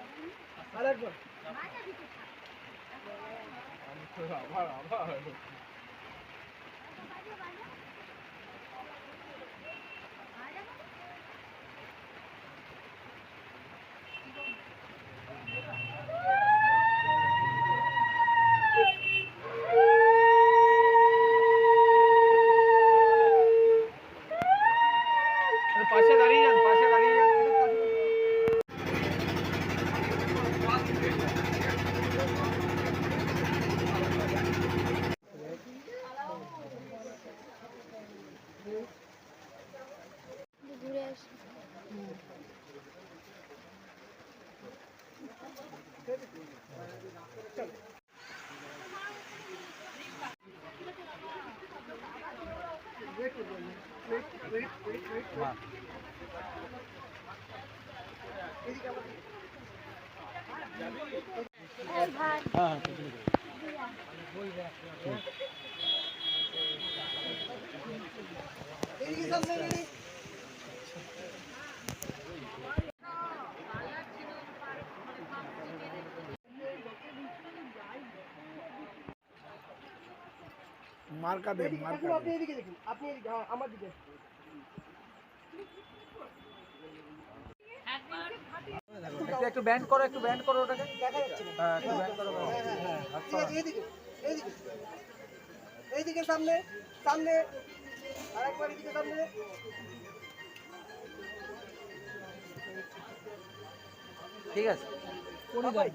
ঘুরিয়ে নেব ঘুরিয়ে নেব পাশে দাঁড়িয়ে যান পাশে দাঁড়িয়ে যান ঘুরে আসি এই ভাই মার্কা দেন মার্কা আপনি এদিকে দেখুন আপনি এদিকে হ্যাঁ, আমার দিকে। একটু একটু ব্যান্ড করো একটু ব্যান্ড করো ওটাকে। দেখা যাচ্ছে না হ্যাঁ একটু ব্যান্ড করো হ্যাঁ হ্যাঁ হ্যাঁ আচ্ছা ঠিক আছে এইদিকে এইদিকে এইদিকে সামনে সামনে আরেকবার এদিকে সামনে। ঠিক আছে। সবাই।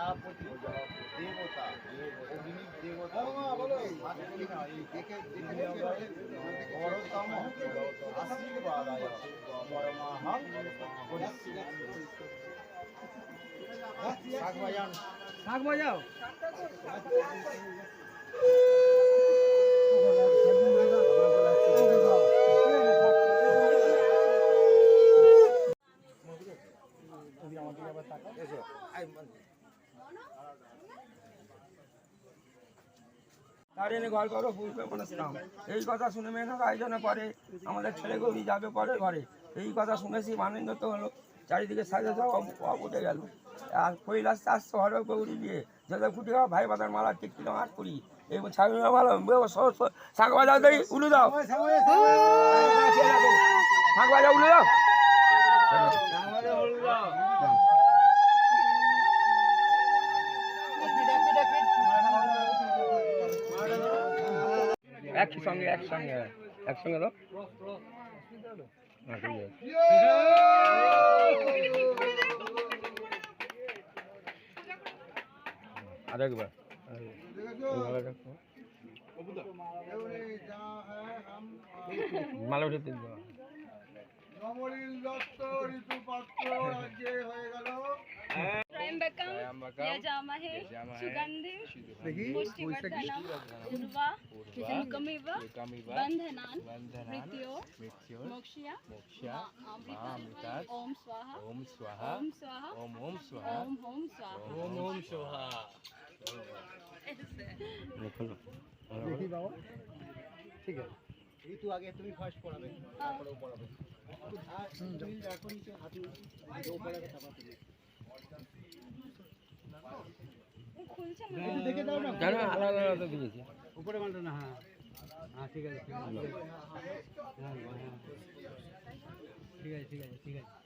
প্রজাপতি দেবতা অগ্নি দেবতা বড়তম আশীর্বাদায় পরমাহম শাক বাজান এনে ঘর করো বুঝবে মনস্কাম এই কথা শুনে মেহনত আয়োজনে পরে আমাদের ছেলে গৌরী যাবে পরে ঘরে। এই কথা শুনেছি আনন্দ তো হলো, চারিদিকে সাজা সব উঠে গেল। আর কৈলাস আসতে হবে গৌরী দিয়ে যাতে ফুটে যাওয়া ভাই বাদার মালা কিলো হাত করি এই ছাগল ভালো শাক বাজাও দেই, উলু দাও। শাক বাজাও উলু দাও। একই সঙ্গে একসঙ্গে একসঙ্গে দাও। এইভাবে রাখো। মালা উঠে দাও। দত্ত ঋতু পাত্র হয়ে গেল त्र्यंबकम यजामहे सुगंधि पुष्टिवर्धनम उर्वा एकमिव बंधनान मृत्यो मोक्षया अमृता ओम स्वाहा ओम स्वाहा ओम स्वाहा ओम ओम स्वाहा ओम ओम स्वाहा ओम ओम स्वाहा খোলো। ঋতু আগে তুমি ফার্স্ট পড়াবে তারপরে ও পড়াবে আর তুমি এখন হাতে ও পড়াবে তারপর তুমি খুলছে একটু দেখে দাও না না না আলাদা আলাদা দিয়েছি উপরে মানটা না হ্যাঁ হ্যাঁ ঠিক আছে ঠিক আছে হ্যাঁ, হ্যাঁ। ঠিক আছে ঠিক আছে ঠিক আছে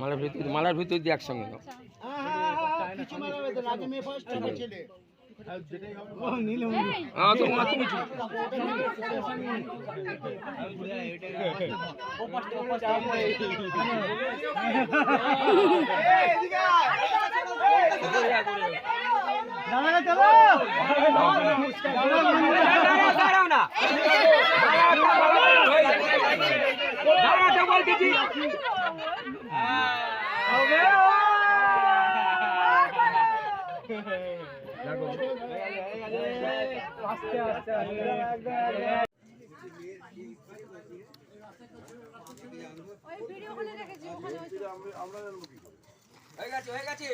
মালার ভিতর মালার ভিতর দিয়ে একসঙ্গে দাও হ্যাঁ হ্যাঁ হ্যাঁ কিছু মারাবে তো আগে মেয়ে ফার্স্ট আমার ছেলে হ্যাঁ তো মা তুমি ঠিক। হয়ে গেছে হয়ে গেছে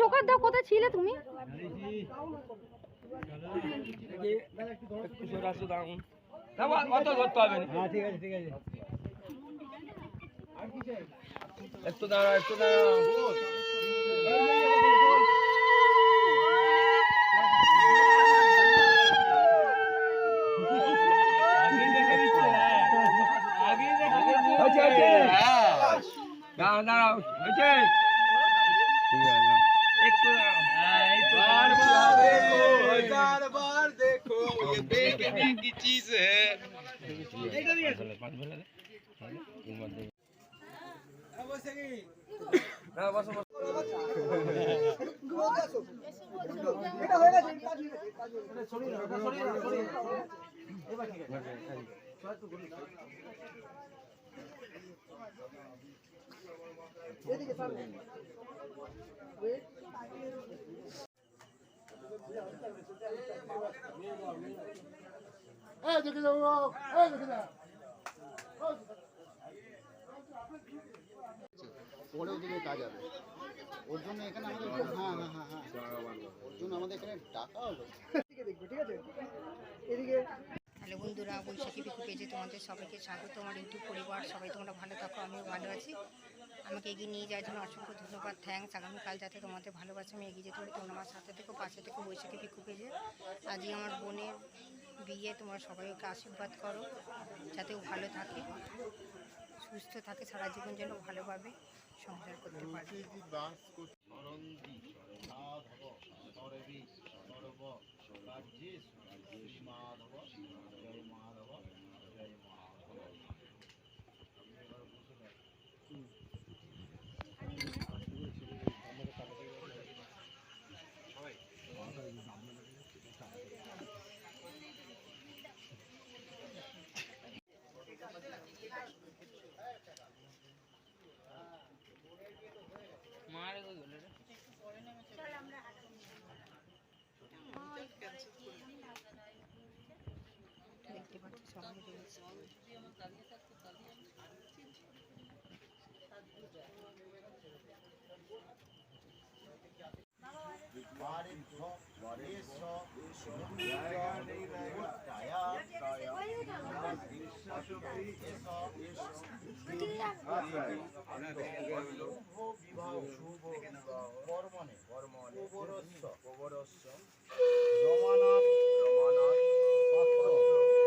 শোনো দাও কোথায় ছিলে তুমি? একটু হ্যাঁ। ঠিক আছে ঠিক আছে একটু দাঁড়াও দাঁড়াও হয়েছে, হয়েছে। দাঁড়াও। দাঁড়াও হয়েছে ঠিক আছে দাঁড়াও। একটু দাঁড়াও পাঁচ বেলা দে। তিনবার দে। না, বসো, বসো। এটা এই দেখে যাও এই দেখে যাও পরে ওদিকে কাজ হবে। ওর জন্য এখানে আমাদের হ্যাঁ হ্যাঁ হ্যাঁ হ্যাঁ। ওর জন্য আমাদের এখানে ডাকা হলো। এদিকে দেখবে, ঠিক আছে? এদিকে হ্যালো বন্ধুরা বৈশাখী পিকু পেজে তোমাদের সবাইকে স্বাগত, আমার ইউটিউব পরিবার, সবাই তোমরা ভালো থাকো, আমিও ভালো আছি। আমাকে এগিয়ে নিয়ে যাওয়ার জন্য অসংখ্য ধন্যবাদ থ্যাঙ্কস আগামীকাল যাতে তোমাদের ভালোবাসা আমি এগিয়ে যেতে পারি, তোমরা আমার সাথে থেকো, পাশে থেকো, বৈশাখী পিকু পেজে আজই আমার বোনের বিয়ে, তোমরা সবাই ওকে আশীর্বাদ করো, যাতে ও ভালো থাকে, সুস্থ থাকে, সারা জীবন যেন ভালোভাবে সংসার করতে পারে। স্মরন্তি মাধব সরবি সর্ব কার্যেষু শ্রী মাধব জয় মাধব জয় মাধব গোবরস্য রমানাথ রমানাথ পাত্র অপসর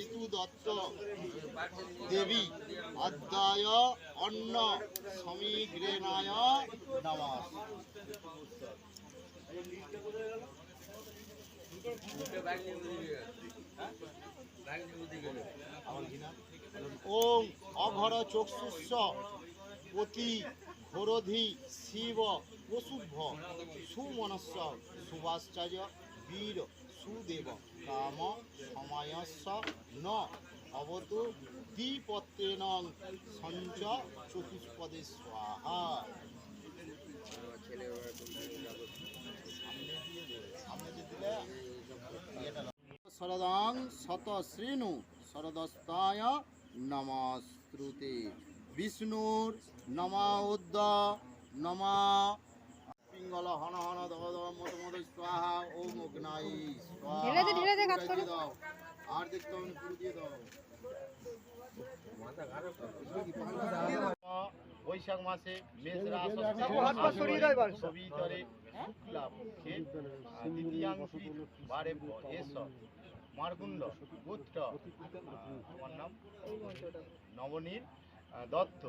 ঋতু দত্ত দেবী অধ্যায় অন্ন সমীগ্রেণায় নমাস ওম অঘর চক্ষুষ পতি ঘোরধি শিব পশুভ্য সুমনস্য সুভাশ্চর্য বীর সুদেব কাম সময়স্য ন। অবতু দ্বিপত্রেণ সঞ্চ চতুষ্পদে স্বাহা। শরদাং শত শ্রীণু শরদস্তায় নমস্ত্রুতে বিষ্ণুর নমা উদ্দ নমা। পিঙ্গল হন হন দহ মত মত স্বাহা ওম অগ্নাই আর দেখতে হবে পুরো দিয়ে দাও। বৈশাখ মাসে মেষ সরিয়ে দাও এবার। সবিতরে শুক্লা পক্ষে দ্বিতীয়াংশী এস পুত্র নবনীর দত্ত,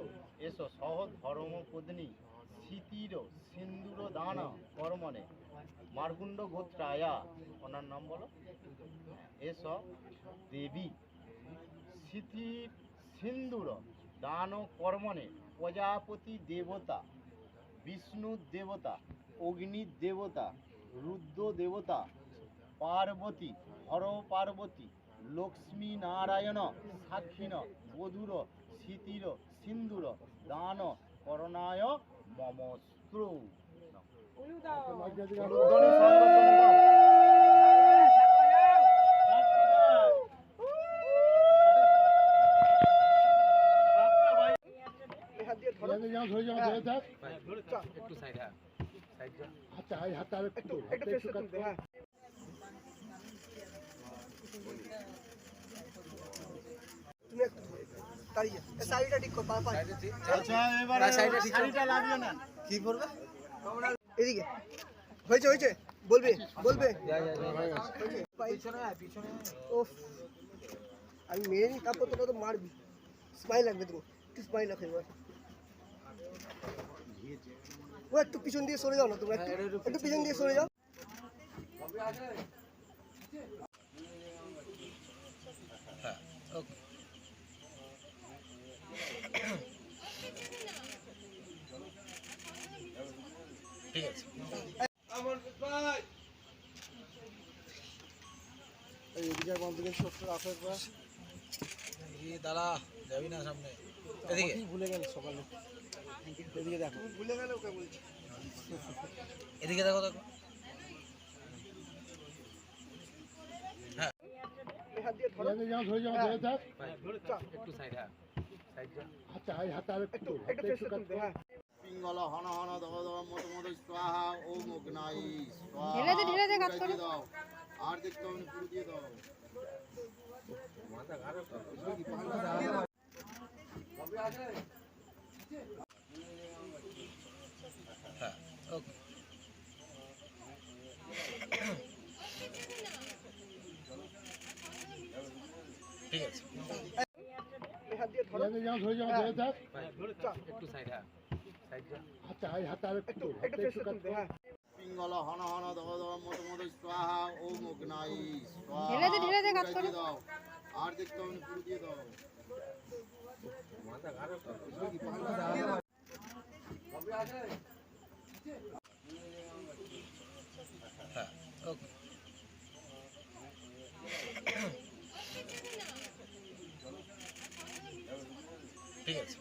এস সহ ধর্ম পত্নী শীতির সিন্দুর দান কর্মণে মার্গুণ্ড গোত্রায়া, ওনার নাম বলো এস, দেবী শীতির সিন্দুর দান কর্মণে প্রজাপতি দেবতা, বিষ্ণু দেবতা অগ্নি দেবতা রুদ্র দেবতা পার্বতী হর পার্বতী লক্ষ্মী নারায়ণ সাক্ষীন বধুর শীতির সিন্দুর দান করণায় মমস্ত্র। ধরো। একটু সাইড হ্যাঁ। সাইড একটু একটু ফেসে তুলবে হ্যাঁ তুমি একটু দাঁড়িয়ে এই শাড়িটা ঠিক কর পা পা আচ্ছা এবারে শাড়িটা লাগবে না কি করবে এদিকে হয়েছে হয়েছে বলবে বলবে ওফ আমি মেরে নি তারপর তোরা তো মারবি স্মাইল লাগবে তুমি একটু স্মাইল রাখো এবার ও একটু পিছন দিয়ে সরে যাও না তোমরা একটু একটু পিছন দিয়ে সরে যাও। ঠিক আছে দাঁড়া যাবি না সামনে। ভুলে গেল সকালে। এদিকে দেখো। ভুলে গেলে ওকে বলছি। এদিকে দেখো দেখো। এই হাত দিয়ে ধরো। একটু একটু হ্যাঁ। পিঙ্গল হন হন দহ দহ মত মত স্বাহা ও মুগনাই স্বাহা। ঢেলে দে, ঢেলে দে, কাজ পুরো দাও। আর দেখতে হবে পুরো দিয়ে দাও। হ্যাঁ ওকে ঠিক আছে হ্যাঁ পিঙ্গল হন হন দহ দহ মত মত স্বাহা ও। দাও আর দেখতে হ্যাঁ ঠিক আছে।